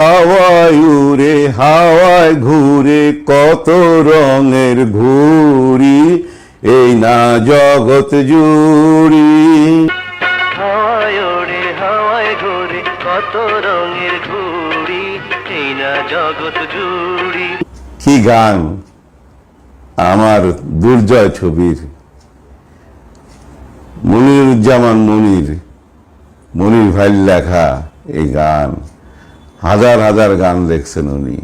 হাওয়ায় উড়ে হাওয়ায় ঘুরে কত রঙের ঘুরি এই না জগৎ জুড়ি। হাওয়ায় ওড়ে হাওয়ায় ঘোরে কত রঙের ঘুড়ি এই না জগৎ জুড়ি। কি গান? আমার দুর্জয় ছবির। মনিরুজ্জামান মনির মনির ভাই লেখা এই গান। হাজার হাজার গান লেখছেন উনি।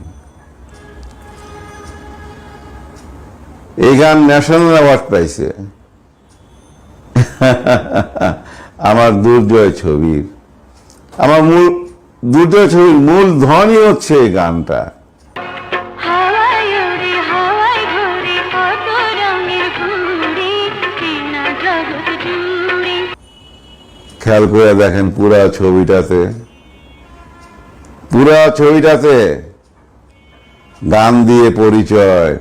এই গান ন্যাশনাল অ্যাওয়ার্ড পাইছে। আমার দুর্জয় ছবির। আমার মূল দুর্জয় ছবির মূল ধনই হচ্ছে এই গানটা। খেয়াল করে দেখেন পুরা ছবিটাতে। পুরা ছবিটাতে গান দিয়ে পরিচয়।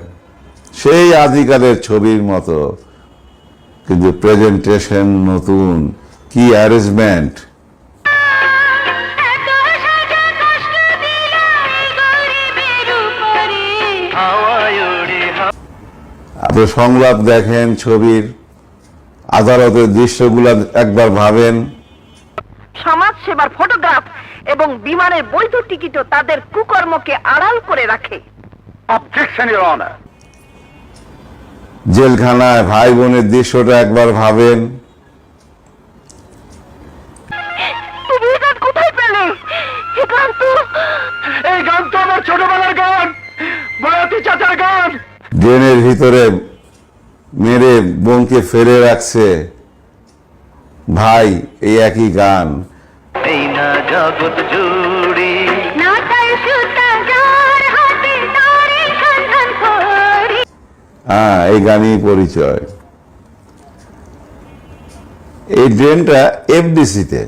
সেই আদিকালের ছবির মতো। কিন্তু প্রেজেন্টেশন নতুন। কি অ্যারেঞ্জমেন্ট আপনি সংলাপ দেখেন ছবির। আদালতের দৃশ্যগুলো একবার ভাবেন। সমাজ সেবার ফটোগ্রাফ এবং বিমানের বৈধ টিকিটও তাদের কুকর্মকে আড়াল করে রাখে. জেলখানায় ভাই বোনের দৃশ্যটা একবার ভাবেন। তুমি এটা কোথায় পেলে? এ গান তো এই গান তো আমার ছোটবেলার গান বয়তি চাচার গান। ড্রেনের ভিতরে মেরে বোনকে ফেলে রাখছে ভাই এই একই গান। এই না জগৎ জুড়ি। নাটাই সুতা যার হাতে তারে সন্ধান করি। হ্যাঁ এই গানই পরিচয়। এই ড্রেনটা এফডিসিতে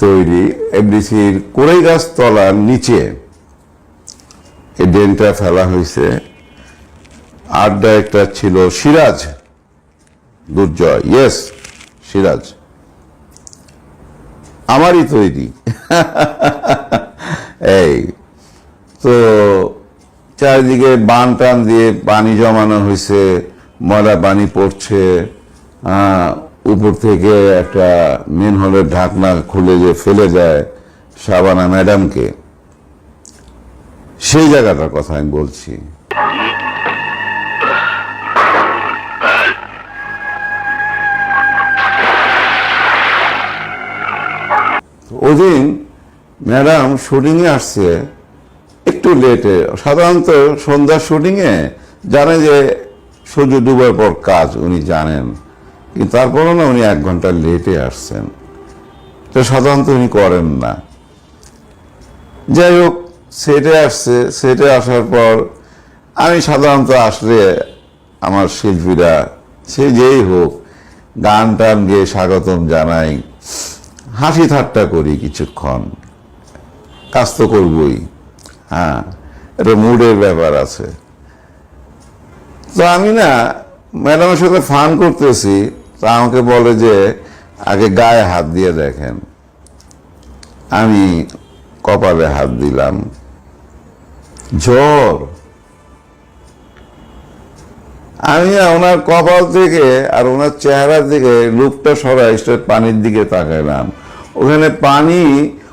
তৈরি। এফডিসির কোড়াই গাছ তলার নিচে এই ড্রেনটা ফেলা হয়েছে। আর্ট ডাইরেক্টর ছিল সিরাজ দুর্জয়। ইয়েস সিরাজ। আমারই তৈরি। এই, তো চারিদিকে বান টান দিয়ে পানি জমানো হয়েছে ময়লা পানি পড়ছে উপর থেকে একটা মেন হলের ঢাকনা খুলে যে ফেলে দেয় শাবানা ম্যাডামকে। সেই জায়গাটার কথা আমি বলছি। ওদিন ম্যাডাম শুটিংয়ে আসছে, একটু লেটে সাধারণত সন্ধ্যার শুটিংয়ে জানে যে সূর্য ডুবার পর কাজ উনি জানেন, কিন্তু তারপরও না উনি এক ঘণ্টা লেটে আসছেন। তো সাধারণত উনি করেন না। যাই হোক সেটে আসছে। সেটে আসার পর আমি সাধারণত আসলে আমার শিল্পীরা, সে যেই হোক গান টান গিয়ে স্বাগতম জানাই। হাসি ঠাট্টা করি কিছুক্ষণ। কাজ তো করবই। হ্যাঁ এটা মুডের ব্যাপার আছে। তো আমি না, ম্যাডামের সাথে ফান করতেছি, তা আমাকে বলে যে, আগে গায়ে হাত দিয়ে দেখেন। আমি কপালে হাত দিলাম। জ্বর আমি ওনার কপাল থেকে আর ওনার চেহারার দিকে লুকটা সরাই পানির দিকে তাকাইলাম। ওখানে পানি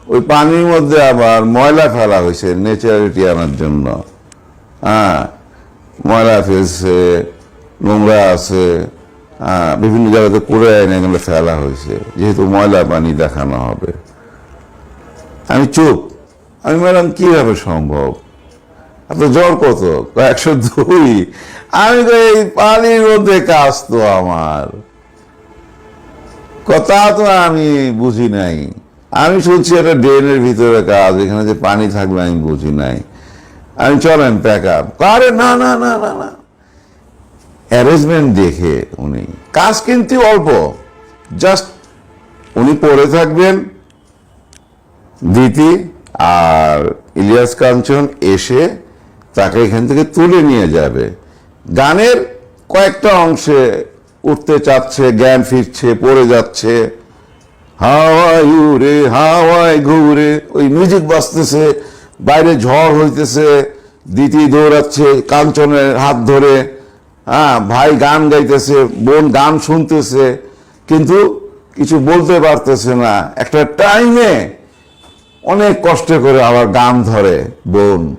ওই পানির মধ্যে আবার ময়লা ফেলা হয়েছে নেচারিটি আনার জন্য। হ্যাঁ ময়লা ফেলছে নোংরা আছে হ্যাঁ, বিভিন্ন জায়গাতে করে এনে এগুলো ফেলা হয়েছে যেহেতু ময়লা পানি দেখানো হবে। আমি চুপ। আমি ম্যাডাম কীভাবে সম্ভব? আপনার জ্বর কত? একশো দুই? আমি তো এই পানির মধ্যে কাজ তো আমার। কথা তো আমি বুঝি নাই। আমি শুনছি এটা ড্রেনের ভিতরে কাজ, এখানে যে পানি থাকবে আমি বুঝি নাই। আমি চলেন প্যাক আপ আরে না না না না না। অ্যারেঞ্জমেন্ট দেখে উনি। কাজ কিন্তু অল্প। জাস্ট উনি পড়ে থাকবেন, দিতি আর ইলিয়াস কাঞ্চন এসে তাকে এখান থেকে তুলে নিয়ে যাবে। গানের কয়েকটা অংশে উঠতে চাচ্ছে, জ্ঞান ফিরছে, পড়ে যাচ্ছে। হাওয়ায় উড়ে, হাওয়ায় ঘুরে, ওই মিউজিক বাজতেছে, বাইরে ঝড় হইতেছে, দিতি দৌড়াচ্ছে, কাঞ্চনের হাত ধরে। হ্যাঁ ভাই গান গাইতেছে, বোন গান শুনতেছে, কিন্তু কিছু বলতে পারতেছে না। একটা টাইমে অনেক কষ্ট করে আবার গান ধরে বোন।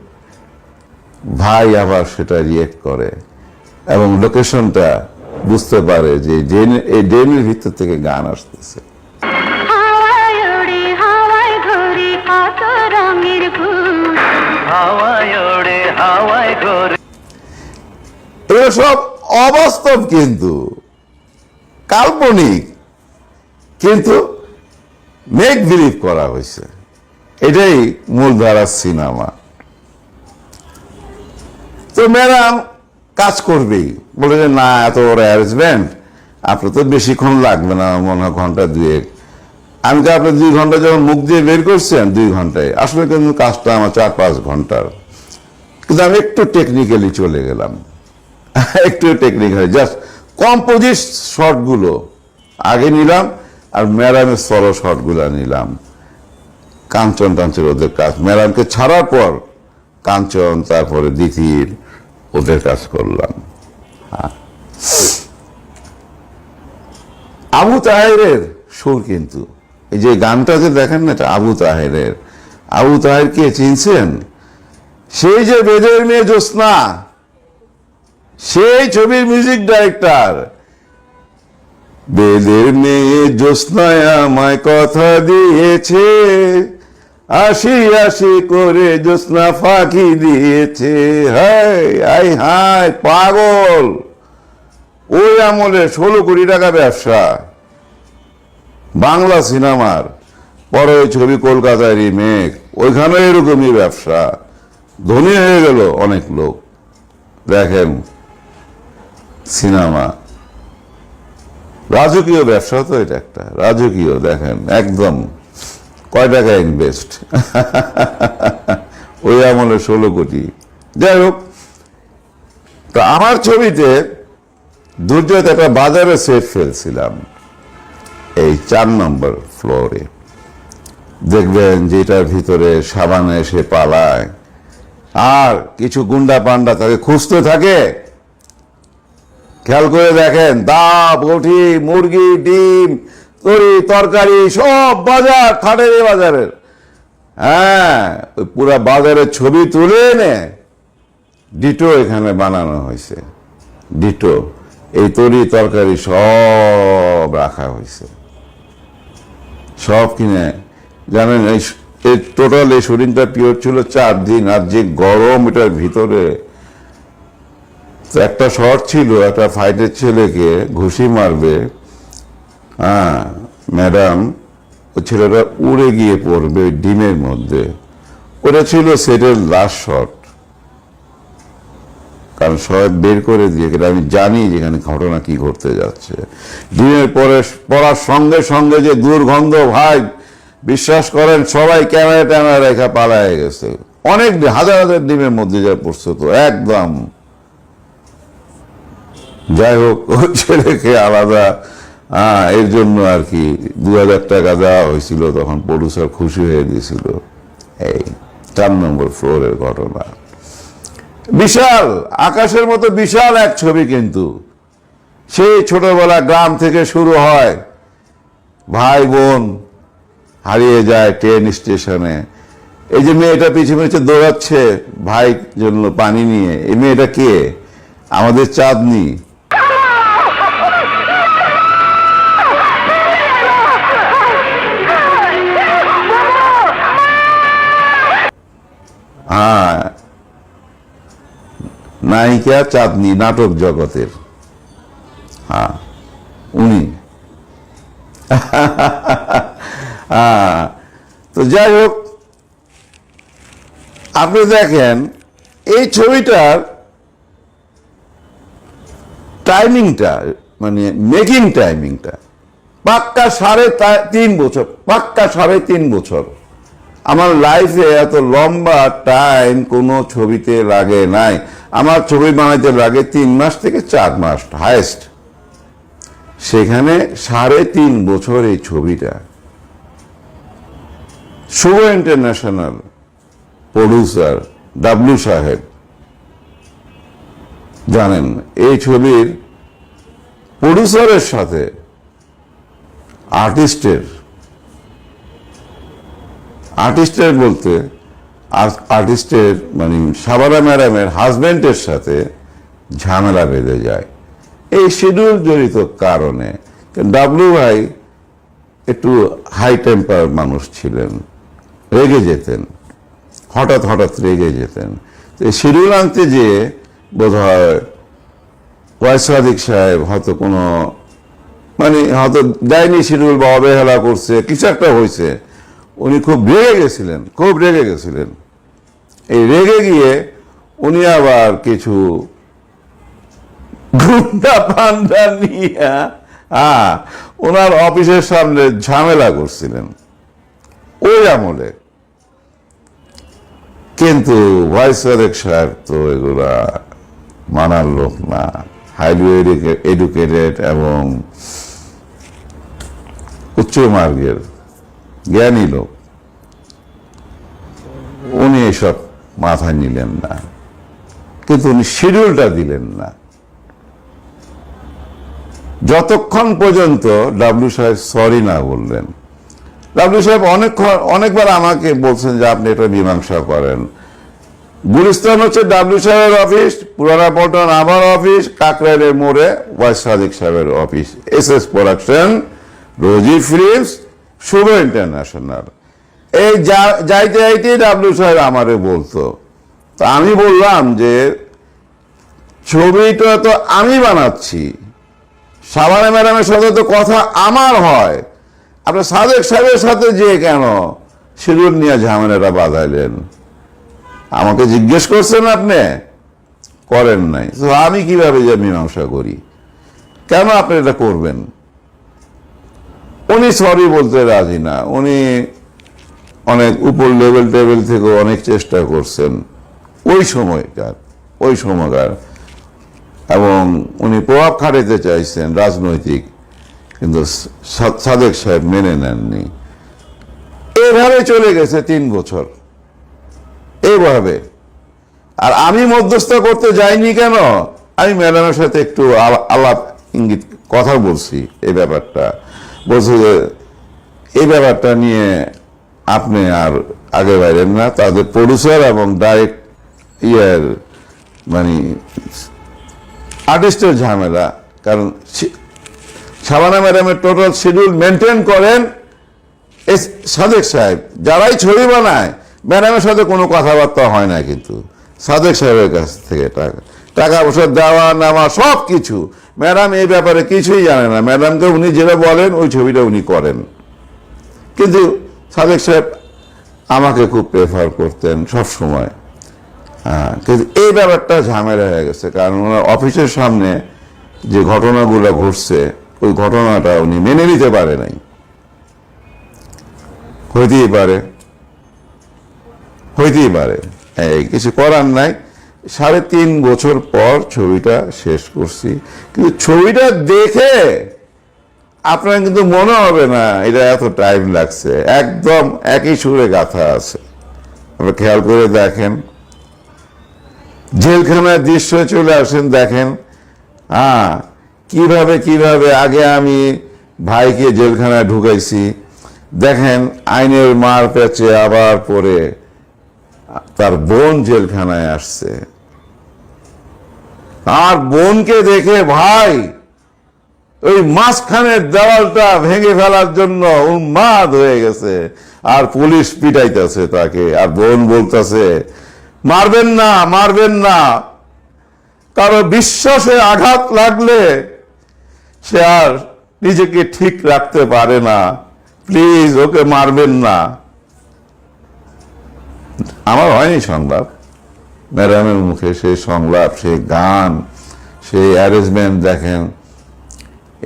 ভাই আবার সেটা রিয়েক্ট করে। এবং লোকেশনটা বুঝতে পারে যে এই ড্রেনের ভিতর থেকে গান আসতেছে। হাওয়ায় ওড়ে হাওয়ায় ঘুরে কত রঙের ফুল। হাওয়ায় ওড়ে হাওয়ায় ঘোরে। এগুলো সব অবাস্তব কিন্তু। কাল্পনিক। কিন্তু মেক বিলিভ করা হয়েছে। এটাই মূলধারার সিনেমা। তো ম্যাডাম কাজ করবেই বলে যে, না, এত বড় অ্যারেঞ্জমেন্ট আপনার তো বেশিক্ষণ লাগবে না, মনে হয় ঘণ্টা দুয়েক। আমি তো আপনি দুই ঘণ্টা যখন মুখ দিয়ে বের করছেন, দুই ঘন্টায়। আসলে কিন্তু কাজটা আমার চার পাঁচ ঘণ্টার। কিন্তু আমি একটু টেকনিক্যালি চলে গেলাম। একটু টেকনিক্যালি জাস্ট কম্পোজিট শটগুলো আগে নিলাম, আর ম্যাডামের সরো শটগুলো নিলাম। কাঞ্চন টাঞ্চন ওদের কাজ। ম্যাডামকে ছাড়ার পর কাঞ্চন, তারপরে দিতির। ওদের কাজ করলাম। হ্যাঁ। আবু তাহেরের সুর কিন্তু। এই যে গানটা যে দেখেন না এটা আবু তাহেরের। আবু তাহের কে চিনছেন? সেই যে বেদের মেয়ে জ্যোৎস্না, সেই ছবির মিউজিক ডাইরেক্টর বেদের মেয়ে জ্যোৎস্নায় আমায় কথা দিয়েছে। আশি আশি করে জ্যোৎস্না ফাঁকি দিয়েছে। হায় আই হায় পাগল। ওই আমলে ষোলো কোটি টাকা ব্যবসা। বাংলা সিনেমার। পরে ছবি কলকাতায় রিমেক ওইখানে এরকমই ব্যবসা। ধনী হয়ে গেল অনেক লোক। দেখেন, সিনেমা। রাজকীয় ব্যবসা তো এটা একটা। রাজকীয়, দেখেন, একদম। কয় টাকা ইনভেস্ট ওই আমলে ষোলো কোটি। যাই হোক, তো আমার ছবিতে দুর্যোগ একটা বাজারে সেট ফেলছিলাম, এই চার নম্বর ফ্লোরে দেখবেন যে এটার ভিতরে সাবানে এসে পালায়। আর কিছু গুন্ডা পান্ডা তাকে খুঁজতে থাকে। খেয়াল করে দেখেন দা বটি মুরগি, ডিম তরি তরকারি, সব বাজার থাটের বাজারের। হ্যাঁ ওই পুরা বাজারের ছবি তুলে এনে ডিটো এখানে বানানো হয়েছে। ডিটো, এই তরি, তরকারি সব রাখা হয়েছে। সব কিনে, জানেন, এই এই টোটাল এই শরীরটা পিওর ছিল চার দিন, আর যে গরম এটার ভিতরে একটা শর্ট ছিল, একটা ফাইটের ছেলেকে ঘুষি মারবে হ্যাঁ ম্যাডাম, ও ছেলেটা উড়ে গিয়ে পড়বে ডিমের মধ্যে। ওটা ছিল সেটের লাস্ট শট কারণ সবাই বের করে দিয়ে গেলে, আমি জানি যেখানে ঘটনা কি ঘটতে যাচ্ছে। ডিমের পরে পড়ার সঙ্গে সঙ্গে যে দুর্গন্ধ, ভাই, বিশ্বাস করেন, সবাই ক্যামেরা ট্যামেরা রেখা পালায় গেছে। অনেক হাজার হাজার ডিমের মধ্যে যা পড়ছে তো, একদম। যাই হোক ছেলেকে আলাদা এর জন্য আর কি দু হাজার টাকা দেওয়া হয়েছিল তখন প্রডিউসার খুশি হয়ে দিয়েছিল এই চার নম্বর ফ্লোরের ঘটনা। বিশাল, আকাশের মতো বিশাল এক ছবি কিন্তু। সেই ছোটবেলা গ্রাম থেকে শুরু হয়, ভাই বোন হারিয়ে যায় ট্রেন স্টেশনে এই যে মেয়েটা পিছু পিছু দৌড়াচ্ছে, ভাই জন্য পানি নিয়ে। এই মেয়েটা কে? আমাদের চাঁদনি। হ্যাঁ। নায়িকা, চাঁদনি, নাটক জগতের। হ্যাঁ উনি। হ্যাঁ তো যাই হোক, আপনি দেখেন, এই ছবিটার টাইমিংটা মানে মেকিং টাইমিংটা পাক্কা সাড়ে তিন বছর, পাক্কা সাড়ে তিন বছর। আমার লাইফে এত লম্বা টাইম কোনো ছবিতে লাগে নাই। আমার ছবি বানাইতে লাগে তিন মাস থেকে চার মাস হায়েস্ট সেখানে সাড়ে তিন বছর এই ছবিটা। শুভ ইন্টারন্যাশনাল প্রডিউসার ডাব্লিউ সাহেব। জানেন, এই ছবির প্রডিউসারের সাথে আর্টিস্টের আর্টিস্টের বলতে, আর- আর্টিস্টের মানে সাবারা ম্যাডামের হাজবেন্ডের সাথে ঝামেলা বেঁধে যায়। এই শিডিউল জড়িত কারণে ডাব্লু ভাই একটু হাই টেম্পার মানুষ ছিলেন, রেগে যেতেন, হঠাৎ হঠাৎ রেগে যেতেন। তো শিডিউল আনতে যেয়ে বোধ হয় ওয়াইসাদিক সাহেব হয়তো কোনো মানে হয়তো দেয়নি শিডিউল বা অবহেলা করছে, কিছু একটা হয়েছে। উনি খুব রেগে গেছিলেন, খুব রেগে গেছিলেন। এই রেগে গিয়ে উনি আবার কিছু গুন্ডা পান্ডা নিয়ে হ্যাঁ ওনার অফিসের সামনে ঝামেলা করছিলেন। ওই আমলে। কিন্তু ভয়েস সাহেব তো এগুলা মানার লোক না। হাইলি এডুকেটেড এবং উচ্চ মার্গের জ্ঞানী লোক। উনি এসব মাথায় নিলেন না। কিন্তু উনি শিডিউলটা দিলেন না। যতক্ষণ পর্যন্ত ডাব্লিউ সাহেব সরি না বললেন, ডাব্লিউ সাহেব অনেক অনেকবার আমাকে বলছেন যে আপনি এটা মীমাংসা করেন। গুলিস্তান হচ্ছে ডাব্লিউ সাহেবের অফিস, পুরানা পল্টন আমার অফিস, কাকরাইলের মোড়ে ওয়াইস সাদিক সাহেবের office. S S production, Rosy films Shuvo international এই যা- যাইতে যাইতে ডাব্লিউ সাহেব আমারে বলতো। তা আমি বললাম যে, ছবিটা তো আমি বানাচ্ছি। সাবানা ম্যাডামের সাথে তো কথা আমার হয়। আপনার সাদেক সাহেবের সাথে যে কেন শিডিউল নিয়ে ঝামেলাটা বাঁধাইলেন? আমাকে জিজ্ঞেস করছেন আপনি? করেন নাই। তো আমি কীভাবে যে মীমাংসা করি? কেন আপনি এটা করবেন? উনি সরি বলতে রাজি না। উনি অনেক উপর লেভেল টেবিল থেকে অনেক চেষ্টা করছেন। ওই সময়কার ওই সময়কার। এবং উনি প্রভাব খাটাইতে চাইছেন রাজনৈতিক, কিন্তু সাদেক সাহেব মেনে নেননি। এভাবে চলে গেছে তিন বছর। এইভাবে আর আমি মধ্যস্থ করতে যাইনি কেন? আমি ম্যাডামের সাথে একটু আলা- আলাপ ইঙ্গিত কথা বলছি এই ব্যাপারটা। বলছি যে, এই ব্যাপারটা নিয়ে আপনি আর আগে বাইরেন না। তাদের প্রডিউসার এবং ডাইরেক্ট ইয়ের মানে আর্টিস্টের ঝামেলা। কারণ শাবানা ম্যাডামের টোটাল শিডিউল মেনটেন করেন এস সাদেক সাহেব। যারাই ছবি বানায়, ম্যাডামের সাথে কোনো কথাবার্তা হয় না কিন্তু। সাদেক সাহেবের কাছ থেকে টাকা টাকা পয়সা দেওয়া, নেওয়া সব কিছু ম্যাডাম, এই ব্যাপারে কিছুই জানে না। ম্যাডামকে উনি যেটা বলেন, ওই ছবিটা উনি করেন। কিন্তু সাদেক সাহেব আমাকে খুব প্রেফার করতেন সব সময় হ্যাঁ কিন্তু এই ব্যাপারটা ঝামেলা হয়ে গেছে, কারণ ওনার অফিসের সামনে যে ঘটনাগুলো ঘটছে, ওই ঘটনাটা উনি মেনে নিতে পারে নাই। হইতেই পারে। হইতেই পারে। এই, কিছু করার নাই। সাড়ে তিন বছর পর ছবিটা শেষ করছি। কিন্তু ছবিটা দেখে আপনার কিন্তু মনে হবে না, এটা এত টাইম লাগছে। একদম একই সুরে গাথা আছে। আপনি খেয়াল করে দেখেন। জেলখানার দৃশ্য চলে আসেন, দেখেন। হ্যাঁ কীভাবে কীভাবে আগে আমি ভাইকে জেলখানায় ঢুকাইছি। দেখেন, আইনের মার পেঁচে আবার পরে তার বোন জেলখানায় আসছে। আর বোনকে দেখে ভাই, ওই মাঝখানের দেওয়ালটা ভেঙে ফেলার জন্য উন্মাদ হয়ে গেছে। আর পুলিশ পিটাইতেছে তাকে, আর বোন বলতেছে, মারবেন না মারবেন না। কারও বিশ্বাসে আঘাত লাগলে সে আর নিজেকে ঠিক রাখতে পারে না। প্লিজ, ওকে মারবেন না। আমার হয়নি সংলাপ ম্যাডামের মুখে সেই সংলাপ, সেই গান, সেই অ্যারেঞ্জমেন্ট দেখেন।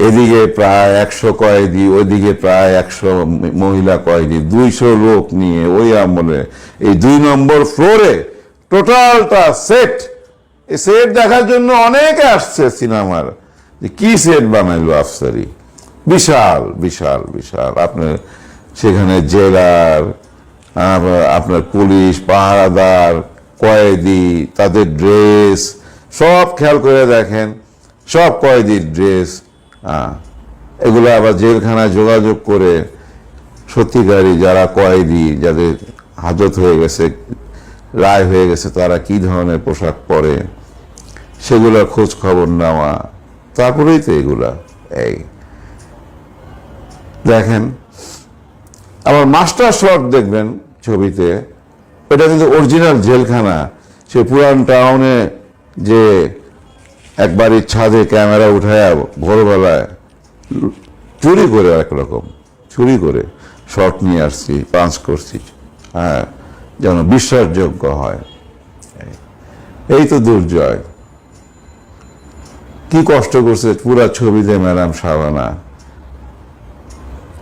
এদিকে প্রায় একশো কয়েদি, ওইদিকে প্রায় একশো মহিলা কয়েদি, দুইশো লোক নিয়ে ওই আমলে এই দুই নম্বর ফ্লোরে টোটালটা সেট এই সেট দেখার জন্য অনেকে আসছে সিনেমার। যে কি সেট বানাইলো আফসারি? বিশাল বিশাল বিশাল। আপনার সেখানে জেলার আপনার পুলিশ, পাহারাদার কয়েদি, তাদের ড্রেস সব খেয়াল করে দেখেন, সব কয়েদির ড্রেস এগুলো আবার জেলখানায় যোগাযোগ করে সত্যিকারী যারা কয়েদি, যাদের হাজত হয়ে গেছে, রায় হয়ে গেছে, তারা কি ধরনের পোশাক পরে সেগুলোর খোঁজ খবর নেওয়া, তারপরেই তো এগুলা, এই। দেখেন আবার মাস্টার শট দেখবেন ছবিতে এটা কিন্তু অরিজিনাল জেলখানা। সে পুরান টাউনে যে একবারই ছাদে ক্যামেরা উঠায় ভোরবেলায় চুরি করে একরকম, চুরি করে শট নিয়ে আসছি, পাঞ্চ করছি হ্যাঁ যেন বিশ্বাসযোগ্য হয়। এই তো দুর্জয়। কি কষ্ট করছে পুরা ছবিতে ম্যাডাম শাবানা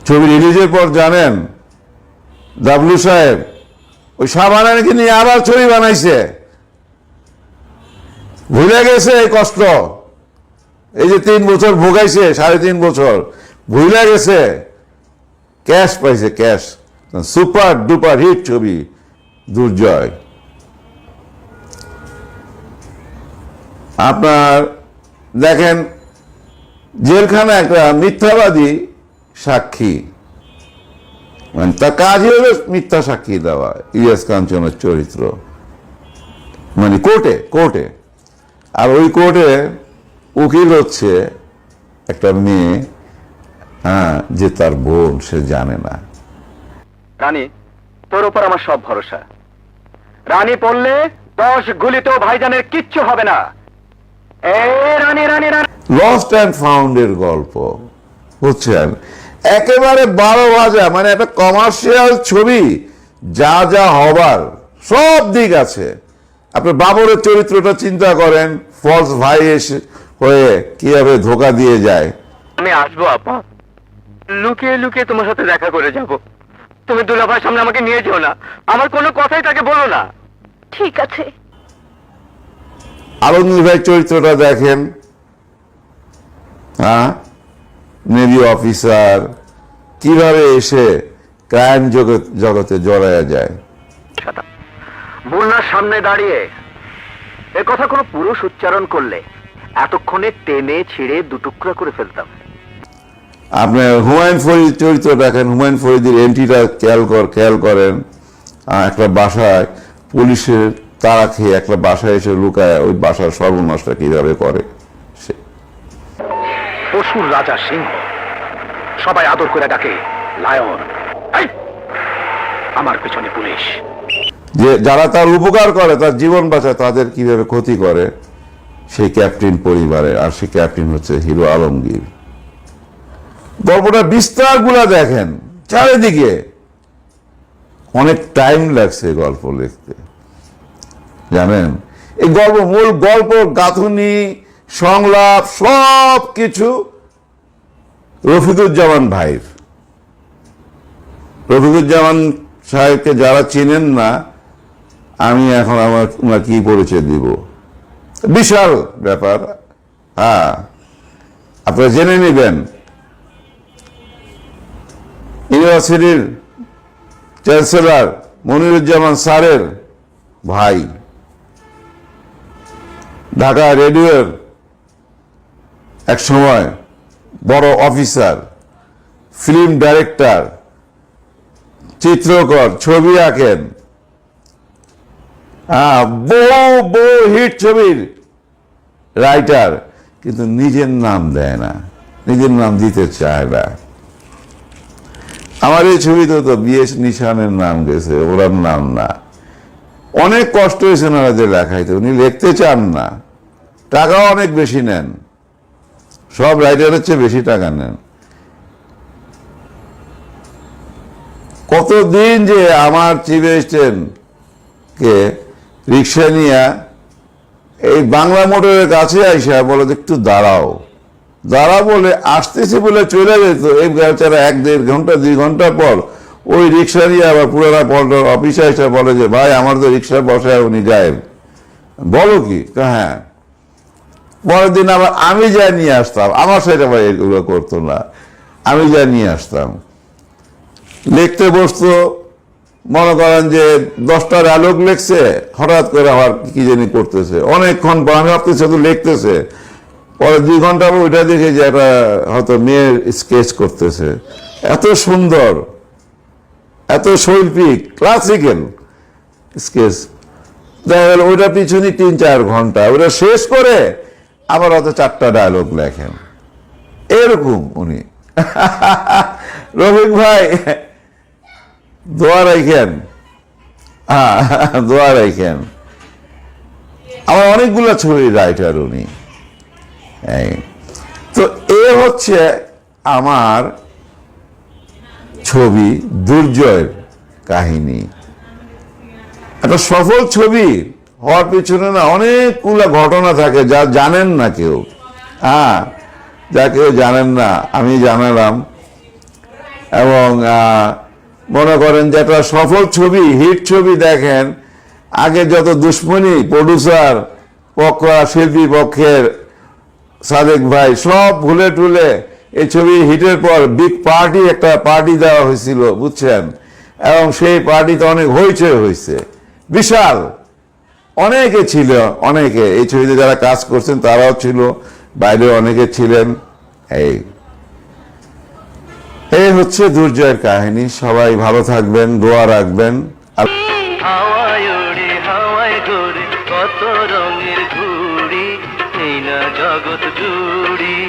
ছবি রিলিজের পর জানেন ডাবলু সাহেব ওই শাবানাকে নিয়ে আবার ছবি বানাইছে। ভুলে গেছে এই কষ্ট। এই যে তিন বছর ভোগাইছে, সাড়ে তিন বছর, ভুলে গেছে। ক্যাশ পাইছে, ক্যাশ। সুপার ডুপার হিট ছবি, দুর্জয়। আপনার, দেখেন, জেলখানা একটা মিথ্যাবাদী সাক্ষী। মানে তার কাজই হলো মিথ্যা সাক্ষী দেওয়া ইলিয়াস কাঞ্চনের চরিত্র মানে কোর্টে কোর্টে। আর ওই কোর্টে উকিল হচ্ছে একটা মেয়ে হ্যাঁ যে তার বোন সে জানে না। রানী তোর উপর আমার সব ভরসা। রানী পড়লে দশ গুলিতেও ভাইজানের কিচ্ছু হবে না। এ রানী রানী রানী। লস্ট অ্যান্ড ফাউন্ডের গল্প। বুঝছেন? একেবারে বারো ভাজা মানে একটা কমার্শিয়াল ছবি যা যা হবার সব দিক আছে। আপনি বাবরের চরিত্রটা চিন্তা করেন ফলস ভাই এসে হয়ে কীভাবে ধোকা দিয়ে যায়। আমি আসব আপা। লুকিয়ে লুকিয়ে তোমার সাথে দেখা করে যাব। তুমি দুলাভাইয়ের সামনে আমাকে নিয়ে যেও না। আমার কোনো কথাই তাকে বলো না। ঠিক আছে। আলমগীর ভাই চরিত্রটা দেখেন। হ্যাঁ? নেভি অফিসার কীভাবে এসে ক্রাইম জগতে জড়ায়া যায়? বন্যার সামনে দাঁড়িয়ে এ কথা কোনো পুরুষ উচ্চারণ করলে এতক্ষণে টেনে ছিঁড়ে দুটুকরা করে ফেলতাম। আপনার হুমায়ুন ফরিদ চরিত্র দেখেন হুমায়ুন ফরিদের এন্ট্রিটা খেয়াল কর খেয়াল করেন। একটা বাসায় পুলিশের তাড়া খেয়ে একটা বাসায় এসে লুকায় ওই বাসার সর্বনাশটা কীভাবে করে? পশুর রাজা সিংহ। সবাই আদর করে ডাকে, লায়ন আমার পেছনে পুলিশ। যে যারা তার উপকার করে, তার জীবন বাঁচায়, তাদের কীভাবে ক্ষতি করে? সেই ক্যাপ্টেন পরিবারে, আর সেই ক্যাপ্টেন হচ্ছে হিরো আলমগীর। গল্পটা বিস্তারগুলা দেখেন, চারিদিকে। অনেক টাইম লাগছে গল্প লিখতে। জানেন? এই গল্প মূল গল্প, গাঁথুনি সংলাপ সব কিছু রফিকুজ্জামান ভাইয়ের। রফিকুজ্জামান সাহেবকে যারা চিনেন না, আমি এখন আমার ওনার কি পরিচয় দিব? বিশাল ব্যাপার। হ্যাঁ আপনারা জেনে নেবেন। ইউনিভার্সিটির চ্যান্সেলর মনিরুজ্জামান স্যারের ভাই। ঢাকা রেডিওর এক সময় বড় অফিসার ফিল্ম ডাইরেক্টর চিত্রকর, ছবি আঁকেন। হ্যাঁ বহু বহু হিট ছবির রাইটার কিন্তু নিজের নাম দেয় না। নিজের নাম দিতে চায় না। আমার এই ছবিতে তো বিএস নিশানের নাম গেছে, ওনার নাম না। অনেক কষ্ট হয়েছে ওনারা যে লেখাইতে, উনি লিখতে চান না। টাকাও অনেক বেশি নেন। সব রাইটারের চেয়ে বেশি টাকা নেন। কতদিন যে আমার চিফ কে রিক্সা নিয়ে এই বাংলা মোটরের কাছে আইসা বলে একটু দাঁড়াও। দাঁড়া বলে আসতেছে বলে চলে যেত এই বেচারা এক দেড় ঘণ্টা, দুই ঘণ্টা পর ওই রিক্সা নিয়ে আবার পুরানা পল্টন অফিসে এসে বলে যে, ভাই, আমার তো রিক্সা বসে উনি যায় বলো কি? হ্যাঁ। পরের দিন আবার আমি যা নিয়ে আসতাম, আমার সেটা ভাই এগুলো করতো না। আমি যা নিয়ে আসতাম। লিখতে বসতো, মনে করেন যে দশটার আলোক লিখছে, হঠাৎ করে আবার কি জানি করতেছে। অনেকক্ষণ পর আমি ভাবতেছি তো লিখতেছে। পরে দুই ঘণ্টা পর ওইটা দেখে যে একটা হয়তো মেয়ের স্কেচ করতেছে। এত সুন্দর, এত শৈল্পিক ক্লাসিক্যাল স্কেচ দেখা গেল ওইটা পিছনে তিন চার ঘণ্টা ওটা শেষ করে আবার অত চারটা ডায়লগ লেখেন। এরকম উনি। রফিক ভাই, দোয়া রাখেন। হ্যাঁ দোয়া রাখেন। আমার অনেকগুলো ছবি রাইটার উনি। তো এ হচ্ছে আমার ছবি, দুর্জয়ের কাহিনী। একটা সফল ছবি। হওয়ার পিছনে না অনেকগুলো ঘটনা থাকে যা জানেন না কেউ। হ্যাঁ যা কেউ জানেন না, আমি জানালাম। এবং মনে করেন যে একটা সফল ছবি, হিট ছবি দেখেন, আগে যত দুশ্মনী প্রডিউসার পক্ষ, শিল্পী পক্ষের সাদেক ভাই, সব ভুলে টুলে এই ছবি হিটের পর বিগ পার্টি একটা পার্টি দেওয়া হয়েছিল, বুঝছেন? এবং সেই পার্টিতে অনেক হইচই হয়েছে। বিশাল! অনেকে ছিল, অনেকে। এই ছবিতে যারা কাজ করছেন, তারাও ছিল বাইরে অনেকে ছিলেন। এই। এই হচ্ছে দুর্জয়ের কাহিনী। সবাই ভালো থাকবেন, দোয়া রাখবেন। জগৎ জুড়ি।